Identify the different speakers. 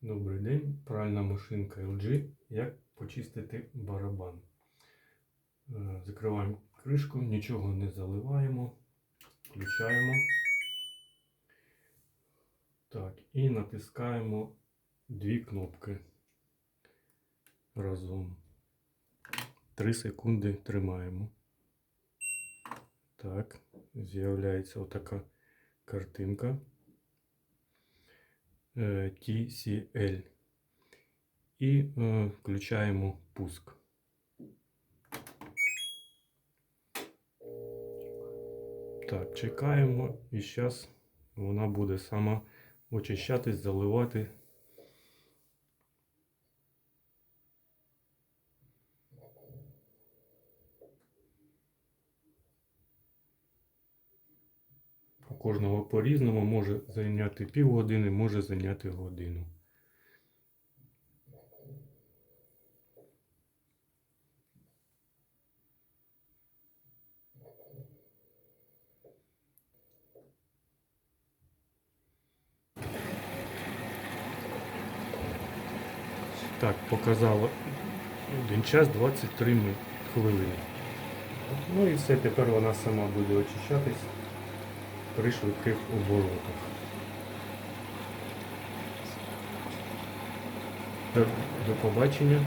Speaker 1: Добрий день, пральна машинка LG. Як почистити барабан? Е, Закриваємо кришку, нічого не заливаємо, включаємо. Так, і натискаємо дві кнопки разом. 3 секунди тримаємо. Так, з'являється отака картинка. TCL. І е, включаємо пуск. Так, чекаємо і зараз вона буде сама очищатись, заливати. Кожного по-різному може зайняти півгодини, може зайняти годину. Так, показало 1 час 23 ми- хвилини. Ну і все, тепер вона сама буде очищатись при швидких оборотах. До побачення.